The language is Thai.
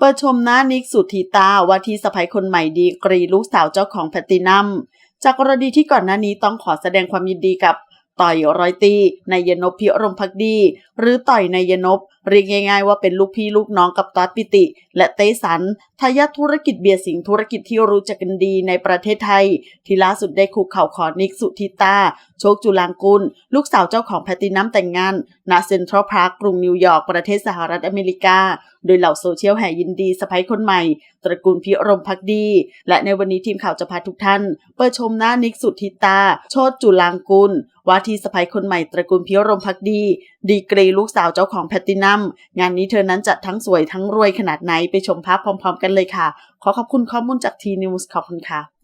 เปิดชมหน้านิกสุธีตาว่าที่สะใภ้คนใหม่ดีกรีลูกสาวเจ้าของแพตตินัม จากกรณีที่ก่อนหน้านี้ต้องขอแสดงความยินดีกับ ต่อยร้อยตีนายนพพิรมพักดี หรือต่อยนายนพเรียกง่าย ๆ ว่าเป็นลูกพี่ลูกน้องกับตอดปิติ และเตสันทายาทธุรกิจเบียร์สิงห์ธุรกิจที่รู้จักกันดีในประเทศไทย ที่ล่าสุดได้คุกเข่าขอนิกสุธิตา โชคจุลางกุล ลูกสาวเจ้าของแพตตินัมแต่งงานณเซ็นทรัลพาร์คกรุงนิวยอร์กประเทศสหรัฐอเมริกา โดยเหล่าโซเชียลแห่ยินดีสะใภ้คนใหม่ ตระกูลพิรมพักดี และในวันนี้ทีมข่าวจะพาทุกท่านเปิดชมหน้านิกสุธิตา โชตจุลางกุล ว่าที่สะใภ้คนใหม่ตระกูลพิรมพักดี ดีกรีลูกสาวเจ้าของแพตตินัม งานนี้เธอนั้นจะทั้งสวยทั้งรวยขนาดไหนไปชมภาพพร้อม ๆ กันเลยค่ะ ขอขอบคุณข้อมูลจากทีนิวส์ขอบคุณค่ะ